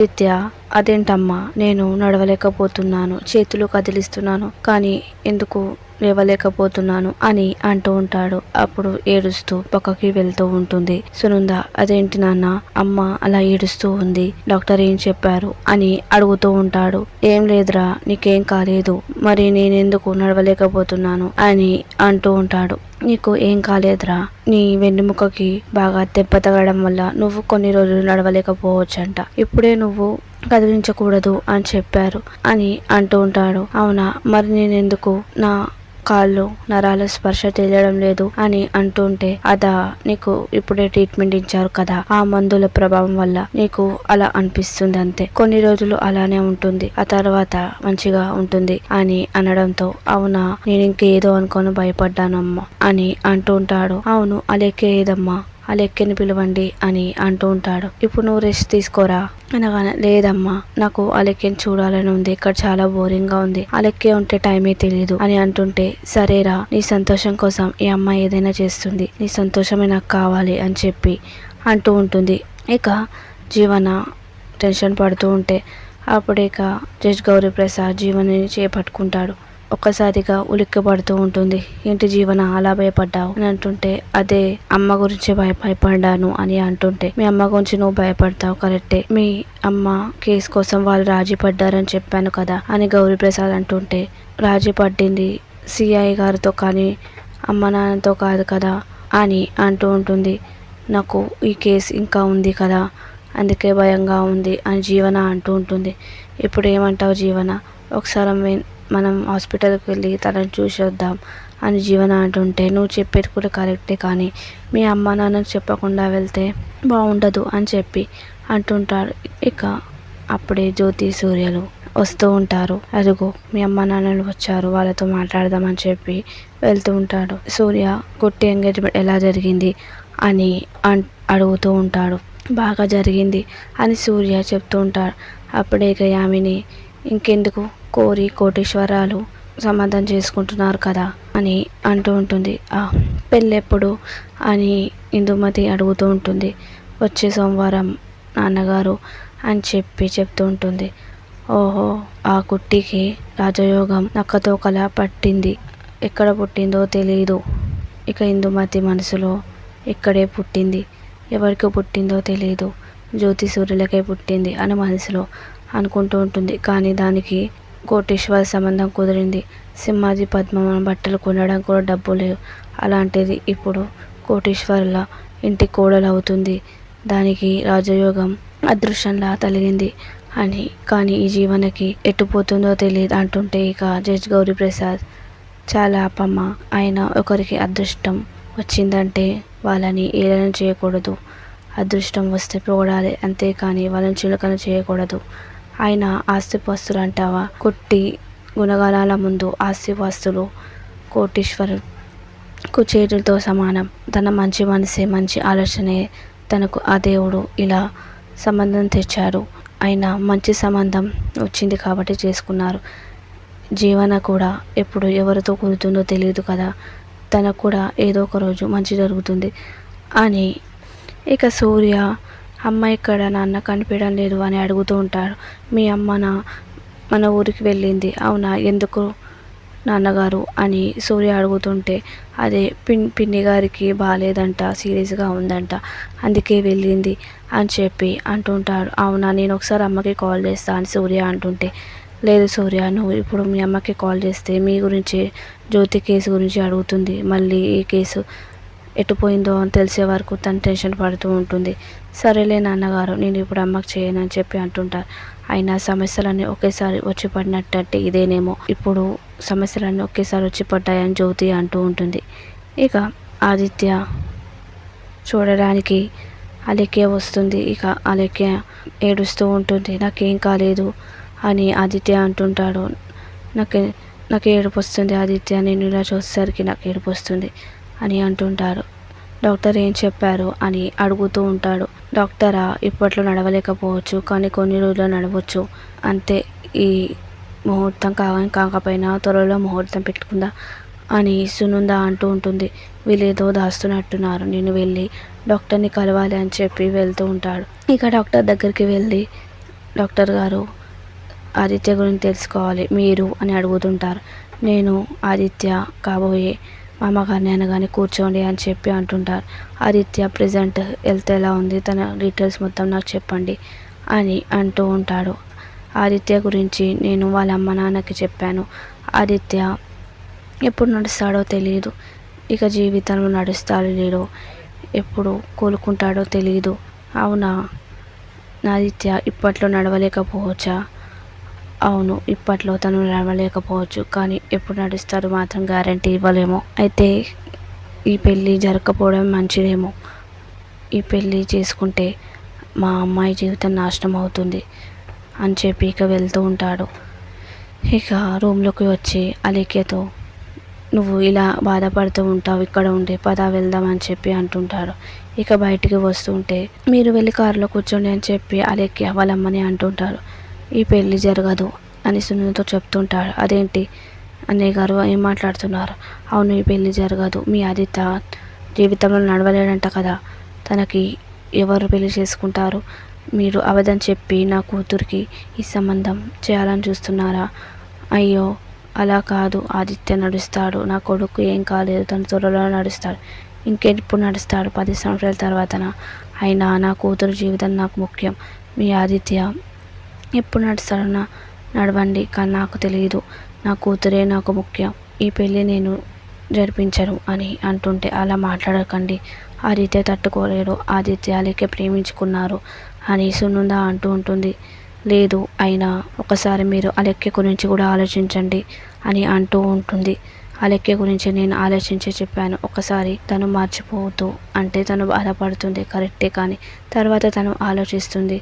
నిత్య అదేంటమ్మా నేను నడవలేకపోతున్నాను చేతులు కదిలిస్తున్నాను కానీ ఎందుకు లేవలేకపోతున్నాను అని అంటూ ఉంటాడు. అప్పుడు ఏడుస్తూ పక్కకి వెళ్తూ ఉంటుంది. సునంద అదేంటి నాన్న అమ్మ అలా ఏడుస్తూ ఉంది. డాక్టర్ ఏం చెప్పారు? అని అడుగుతూ ఉంటాడు. ఏం లేదురా నీకేం కాలేదు. మరి నేనెందుకు నడవలేకపోతున్నాను? అని అంటూ ఉంటాడు. నీకు ఏం కాలేదురా. నీ వెన్నుముకకి బాగా దెబ్బ తగలడం వల్ల నువ్వు కొన్ని రోజులు నడవలేకపోవచ్చంట. ఇప్పుడే నువ్వు కదిలించకూడదు అని చెప్పారు అని అంటూ ఉంటాడు. అవునా? మరి నేనెందుకు? నా కాళ్ళు నరాల స్పర్శ తెలియడం లేదు అని అంటుంటే అదా నీకు ఇప్పుడే ట్రీట్మెంట్ ఇచ్చారు కదా ఆ మందుల ప్రభావం వల్ల నీకు అలా అనిపిస్తుంది అంతే. కొన్ని రోజులు అలానే ఉంటుంది ఆ తర్వాత మంచిగా ఉంటుంది అని అనడంతో అవునా నేను ఇంకేదో అనుకొని భయపడ్డానమ్మా అని అంటుంటాడు. అవును అలెక్కే ఏదమ్మా? ఆ లెక్కని పిలవండి అని అంటూ ఉంటాడు. ఇప్పుడు నువ్వు రెస్ట్ తీసుకోరా? అనగానే లేదమ్మా నాకు ఆ లెక్కని చూడాలని ఉంది. ఇక్కడ చాలా బోరింగ్గా ఉంది. ఆ లెక్కే ఉంటే టైమే తెలియదు అని అంటుంటే సరేరా నీ సంతోషం కోసం ఈ అమ్మాయి ఏదైనా చేస్తుంది. నీ సంతోషమే నాకు కావాలి అని చెప్పి అంటూ ఉంటుంది. ఇక జీవన టెన్షన్ పడుతూ ఉంటే అప్పుడే ఇక జడ్జ్ గౌరీ ప్రసాద్ జీవని చేపట్టుకుంటాడు. ఒక్కసారిగా ఉలిక్కి పడుతూ ఉంటుంది. ఏంటి జీవన అలా భయపడ్డావు? అని అంటుంటే అదే అమ్మ గురించి భయ భయపడ్డాను అని అంటుంటే మీ అమ్మ గురించి నువ్వు భయపడతావు కరెక్టే. మీ అమ్మ కేసు కోసం వాళ్ళు రాజీ పడ్డారని చెప్పాను కదా అని గౌరీ ప్రసాద్ అంటుంటే రాజీ పడ్డింది సిఐ గారితో కానీ అమ్మ నాన్నతో కాదు కదా అని అంటూ ఉంటుంది. నాకు ఈ కేసు ఇంకా ఉంది కదా అందుకే భయంగా ఉంది అని జీవన అంటూ ఉంటుంది. ఇప్పుడు ఏమంటావు జీవన? ఒకసారి మేము మనం హాస్పిటల్కి వెళ్ళి తనని చూసి వద్దాం అని జీవన అంటుంటే నువ్వు చెప్పేది కూడా కరెక్టే కానీ మీ అమ్మ నాన్నకు చెప్పకుండా వెళ్తే బాగుండదు అని చెప్పి అంటుంటారు. ఇక అప్పుడే జ్యోతి సూర్యలు వస్తూ ఉంటారు. అదిగో మీ అమ్మ నాన్నలు వచ్చారు వాళ్ళతో మాట్లాడదామని చెప్పి వెళ్తూ ఉంటాడు. సూర్య గుట్టి ఎంగేజ్మెంట్ ఎలా జరిగింది? అని అన్ అడుగుతూ ఉంటాడు. బాగా జరిగింది అని సూర్య చెప్తూ ఉంటాడు. అప్పుడే ఇక యామిని ఇంకెందుకు? కోరి కోటేశ్వరాలు సమాధానం చేసుకుంటున్నారు కదా అని అంటూ ఉంటుంది. ఆ పెళ్ళెప్పుడు అని ఇందుమతి అడుగుతూ ఉంటుంది. వచ్చే సోమవారం నాన్నగారు అని చెప్పి చెప్తూ ఉంటుంది. ఓహో ఆ కుట్టికి రాజయోగం నక్కతో కల పట్టింది. ఎక్కడ పుట్టిందో తెలియదు ఇక ఇందుమతి మనసులో ఇక్కడే పుట్టింది. ఎవరికి పుట్టిందో తెలియదు జ్యోతి సూర్యులకే పుట్టింది అని మనసులో అనుకుంటూ ఉంటుంది. కానీ దానికి కోటేశ్వర సంబంధం కుదిరింది. సింహాజీ పద్మమ్మ బట్టలు కొనడం కూడా డబ్బు లేవు. అలాంటిది ఇప్పుడు కోటేశ్వరుల ఇంటి కోడలు అవుతుంది దానికి రాజయోగం అదృష్టంలా తలిగింది అని. కానీ ఈ జీవనకి ఎట్టుపోతుందో తెలియదు అంటుంటే ఇక జడ్జ్ గౌరీ ప్రసాద్ చాలా అపమ్మ. ఆయన ఒకరికి అదృష్టం వచ్చిందంటే వాళ్ళని ఏలన చేయకూడదు. అదృష్టం వస్తే పొగడాలి. అంతేకాని వాళ్ళని చిలకన చేయకూడదు. ఆయన ఆస్తిపాస్తులు అంటావా కొట్టి గుణగణాల ముందు ఆస్తిపాస్తులు కు చేతులతో సమానం. తన మంచి మనసే మంచి ఆలోచనే తనకు ఆ దేవుడు ఇలా సంబంధం తెచ్చారు. ఆయన మంచి సంబంధం వచ్చింది కాబట్టి చేసుకున్నారు. జీవన కూడా ఎప్పుడు ఎవరితో కుదురుతుందో తెలియదు కదా. తనకు కూడా ఏదో ఒక రోజు మంచి జరుగుతుంది. అని ఇక సూర్య అమ్మ ఇక్కడ నాన్న కనిపించడం లేదు అని అడుగుతూ ఉంటారు. మీ అమ్మ నా మన ఊరికి వెళ్ళింది. అవునా? ఎందుకు నాన్నగారు? అని సూర్య అడుగుతుంటే అదే పిన్ పిన్ని గారికి బాగాలేదంట సీరియస్గా ఉందంట. అందుకే వెళ్ళింది అని చెప్పి అంటుంటాడు అవునా? నేను ఒకసారి అమ్మకి కాల్ చేస్తా అని సూర్య అంటుంటే లేదు సూర్య నువ్వు ఇప్పుడు మీ అమ్మకి కాల్ చేస్తే మీ గురించి జ్యోతి కేసు గురించి అడుగుతుంది. మళ్ళీ ఈ కేసు ఎటుపోయిందో అని తెలిసే వరకు తను టెన్షన్ పడుతూ ఉంటుంది. సరేలే నాన్నగారు నేను ఇప్పుడు అమ్మకి చేయను అని చెప్పి అంటుంటారు. అయినా సమస్యలన్నీ ఒకేసారి వచ్చి పడినట్టే ఇదేనేమో. ఇప్పుడు సమస్యలన్నీ ఒకేసారి వచ్చి పడ్డాయని జ్యోతి అంటూ ఉంటుంది. ఇక ఆదిత్య చూడడానికి అలెక్కే వస్తుంది. ఇక అలెక్య ఏడుస్తూ ఉంటుంది. నాకేం కాలేదు అని ఆదిత్య అంటుంటాడు. నాకు నాకు ఏడుపు వస్తుంది ఆదిత్య. నేను ఇలా చూసేసరికి నాకు ఏడుపు వస్తుంది. అని అంటుంటారు. డాక్టర్ ఏం చెప్పారు అని అడుగుతూ ఉంటాడు. డాక్టరా ఇప్పట్లో నడవలేకపోవచ్చు కానీ కొన్ని రోజులు నడవచ్చు. అంతే ఈ ముహూర్తం కావ కాకపోయినా త్వరలో ముహూర్తం పెట్టుకుందా అని సునంద అంటూ ఉంటుంది. వీళ్ళేదో దాస్తున్నట్టున్నారు. నేను వెళ్ళి డాక్టర్ని కలవాలి అని చెప్పి వెళ్తూ ఉంటాడు. ఇక డాక్టర్ దగ్గరికి వెళ్ళి డాక్టర్ గారు ఆదిత్య గురించి తెలుసుకోవాలి మీరు అని అడుగుతుంటారు. నేను ఆదిత్య కాబోయే మామగారిని కానీ కూర్చోండి అని చెప్పి అంటుంటారు. ఆదిత్య ప్రజెంట్ హెల్త్ ఎలా ఉంది? తన డీటెయిల్స్ మొత్తం నాకు చెప్పండి అని అంటూ ఉంటాడు. ఆదిత్య గురించి నేను వాళ్ళ అమ్మ నాన్నకి చెప్పాను. ఆదిత్య ఎప్పుడు నడుస్తాడో తెలియదు ఇక జీవితంలో నడుస్తాడో లేడో ఎప్పుడు కోలుకుంటాడో తెలియదు అవునా? ఆదిత్య ఇప్పట్లో నడవలేకపోవచ్చా? అవును ఇప్పట్లో తను నడవలేకపోవచ్చు కానీ ఎప్పుడు నడుస్తారు మాత్రం గ్యారంటీ ఇవ్వలేము. అయితే ఈ పెళ్ళి జరగకపోవడం మంచిదేమో. ఈ పెళ్ళి చేసుకుంటే మా అమ్మాయి జీవితం నాశనం అవుతుంది అని చెప్పి ఇక వెళ్తూ ఉంటాడు. ఇక రూమ్లోకి వచ్చి అలేఖ్యతో నువ్వు ఇలా బాధపడుతూ ఉంటావు ఇక్కడ ఉండి పద వెళ్దామని చెప్పి అంటుంటాడు. ఇక బయటికి వస్తుంటే మీరు వెళ్ళి కారులో కూర్చోండి అని చెప్పి అలేఖ్య వాళ్ళమ్మని అంటుంటారు ఈ పెళ్ళి జరగదు అని సునీతో చెప్తుంటాడు. అదేంటి? అన్నయ్య గారు ఏం మాట్లాడుతున్నారు? అవును ఈ పెళ్ళి జరగదు. మీ ఆదిత్య జీవితంలో నడవలేడంట కదా. తనకి ఎవరు పెళ్ళి చేసుకుంటారు? మీరు అబద్ధం చెప్పి నా కూతురికి ఈ సంబంధం చేయాలని చూస్తున్నారా? అయ్యో అలా కాదు. ఆదిత్య నడుస్తాడు. నా కొడుకు ఏం కాలేదు. తన త్వరలో నడుస్తాడు. ఇంకెప్పుడు నడుస్తాడు? పది సంవత్సరాల తర్వాతన? అయినా నా కూతురు జీవితం నాకు ముఖ్యం. మీ ఆదిత్య ఎప్పుడు నడుస్తాడన్నా నడవండి కానీ నాకు తెలియదు నా కూతురే నాకు ముఖ్యం. ఈ పెళ్ళి నేను జరిపించను అని అంటుంటే అలా మాట్లాడకండి. ఆదిత్య తట్టుకోలేడు. ఆదిత్య అలీకే ప్రేమించుకున్నారు అని సునంద అంటూ ఉంటుంది. లేదు అయినా ఒకసారి మీరు అలెక్య గురించి కూడా ఆలోచించండి అని అంటూ ఉంటుంది. అలెక్య గురించి నేను ఆలోచించి చెప్పాను. ఒకసారి తను మర్చిపోవద్దు అంటే తను బాధపడుతుంది. కరెక్టే కానీ తర్వాత తను ఆలోచిస్తుంది.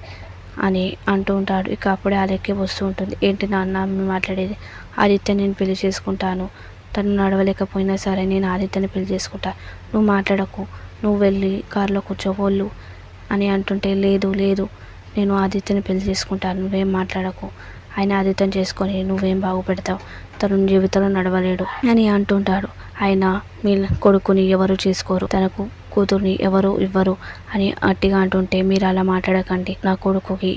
అని అంటూ ఉంటాడు. ఇక అప్పుడే అలెక్య వస్తూ ఉంటుంది. ఏంటి నాన్న మాట్లాడేది? ఆదిత్య నేను పెళ్ళి చేసుకుంటాను. తను నడవలేకపోయినా సరే నేను ఆదిత్యని పెళ్ళి చేసుకుంటా. నువ్వు మాట్లాడకు. నువ్వు వెళ్ళి కారులో కూర్చోవోళ్ళు అని అంటుంటే లేదు లేదు నేను ఆదిత్యని పెళ్ళి చేసుకుంటాను. నువ్వేం మాట్లాడకు. ఆయన ఆదిత్యం చేసుకొని నువ్వేం బాగుపెడతావు? తను జీవితంలో నడవలేడు అని అంటుంటాడు ఆయన మీ కొడుకుని ఎవరు చేసుకోరు? తనకు కూతుర్ని ఎవరు ఇవ్వరు అని అట్టిగా అంటుంటే మీరు అలా మాట్లాడకండి. నా కొడుకుకి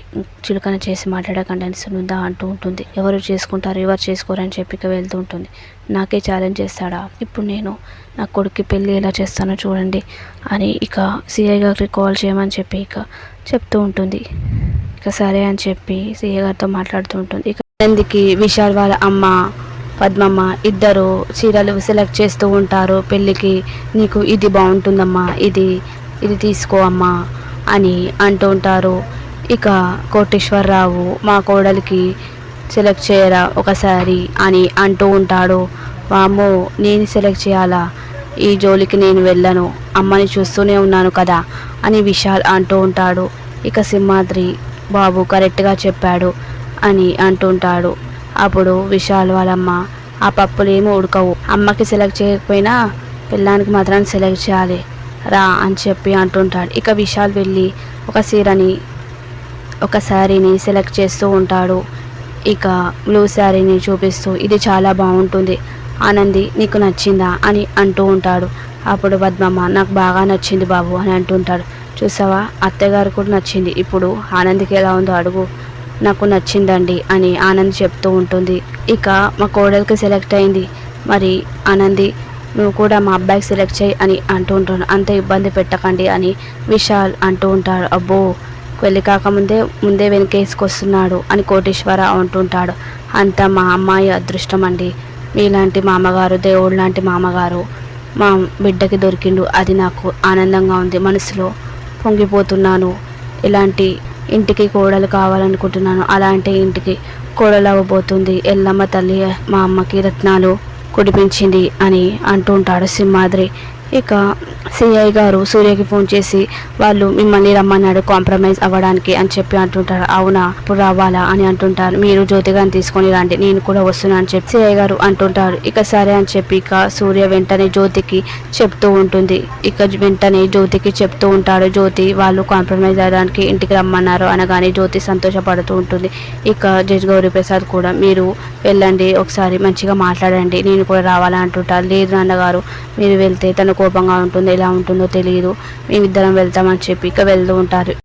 చిలుకన చేసి మాట్లాడకండి అని సునంద అంటూ ఉంటుంది. ఎవరు చేసుకుంటారు ఎవరు చేసుకోరని అని చెప్పి వెళ్తూ ఉంటుంది. నాకే ఛాలెంజ్ చేస్తాడా? ఇప్పుడు నేను నా కొడుక్కి పెళ్ళి ఎలా చేస్తానో చూడండి అని ఇక సిఐ గారికి కాల్ చేయమని చెప్పి ఇక చెప్తూ ఉంటుంది. ఇక సరే అని చెప్పి సిఐ గారితో మాట్లాడుతూ ఉంటుంది. ఇక నందికి విశాల్ వాళ్ళ అమ్మ పద్మమ్మ ఇద్దరు చీరలు సెలెక్ట్ చేస్తూ ఉంటారు. పెళ్ళికి నీకు ఇది బాగుంటుందమ్మా ఇది ఇది తీసుకో అమ్మా అని అంటూ ఉంటారు. ఇక కోటేశ్వరరావు మా కోడలికి సెలెక్ట్ చేయరా ఒకసారి అని అంటూ ఉంటాడు. వామ్మో నేను సెలెక్ట్ చేయాలా? ఈ జోలికి నేను వెళ్ళను అమ్మని చూస్తూనే ఉన్నాను కదా అని విశాల్ అంటూ ఉంటాడు. ఇక సింహాద్రి బాబు కరెక్ట్గా చెప్పాడు అని అంటుంటాడు అప్పుడు విశాల్ వాళ్ళమ్మ ఆ పప్పులు ఏమి ఉడకవు. అమ్మకి సెలెక్ట్ చేయకపోయినా పిల్లానికి మాత్రం సెలెక్ట్ చేయాలి. రా అని చెప్పి అంటుంటాడు. ఇక విశాల్ వెళ్ళి ఒక సీరని ఒక శారీని సెలెక్ట్ చేస్తూ ఉంటాడు. ఇక బ్లూ శారీని చూపిస్తూ ఇది చాలా బాగుంటుంది. ఆనంది నీకు నచ్చిందా? అని అంటూ ఉంటాడు. అప్పుడు పద్మమ్మ నాకు బాగా నచ్చింది బాబు అని అంటుంటాడు. చూసావా? అత్తగారు కూడా నచ్చింది. ఇప్పుడు ఆనందికి ఎలా ఉందో అడుగు. నాకు నచ్చిందండి అని ఆనంద్ చెప్తూ ఉంటుంది. ఇక మా కోడలికి సెలెక్ట్ అయింది. మరి ఆనంది నువ్వు కూడా మా అబ్బాయికి సెలెక్ట్ చేయి అని అంటూ ఉంటాను అంత ఇబ్బంది పెట్టకండి అని విశాల్ అంటూ ఉంటాడు. అబ్బో పెళ్ళి కాకముందే ముందే వెనకేసుకొస్తున్నాడు అని కోటేశ్వర అంటుంటాడు అంత మా అమ్మాయి అదృష్టం అండి మీలాంటి మామగారు దేవుడు లాంటి మామగారు మా బిడ్డకి దొరికిండు. అది నాకు ఆనందంగా ఉంది. మనసులో పొంగిపోతున్నాను. ఇలాంటి ఇంటికి కోడలు కావాలనుకుంటున్నాను. అలాంటి ఇంటికి కోడలు అవ్వబోతుంది. ఎల్లమ్మ తల్లి మా అమ్మకి రత్నాలు కుడిపించింది అని అంటూ ఉంటాడు సింహాద్రి. ఇక సిఐ గారు సూర్యకి ఫోన్ చేసి వాళ్ళు మిమ్మల్ని రమ్మన్నాడు కాంప్రమైజ్ అవ్వడానికి అని చెప్పి అంటుంటారు. అవునా? ఇప్పుడు రావాలా? అని అంటుంటారు. మీరు జ్యోతిగాని తీసుకొని రండి నేను కూడా వస్తున్నా అని చెప్పి సిఐ గారు అంటుంటారు. ఇక సరే అని చెప్పి ఇక సూర్య వెంటనే జ్యోతికి చెప్తూ ఉంటుంది. ఇక వెంటనే జ్యోతికి చెప్తూ ఉంటాడు జ్యోతి వాళ్ళు కాంప్రమైజ్ అవ్వడానికి ఇంటికి రమ్మన్నారు అనగానే జ్యోతి సంతోషపడుతూ ఉంటుంది. ఇక జడ్జి గౌరీ ప్రసాద్ కూడా మీరు వెళ్ళండి ఒకసారి మంచిగా మాట్లాడండి నేను కూడా రావాలని లేదు నాన్నగారు మీరు వెళ్తే తను కోపంగా ఉంటుంది ఎలా ఉంటుందో తెలియదు మేమిద్దరం వెళ్తామని చెప్పి ఇక వెళ్తూ ఉంటారు.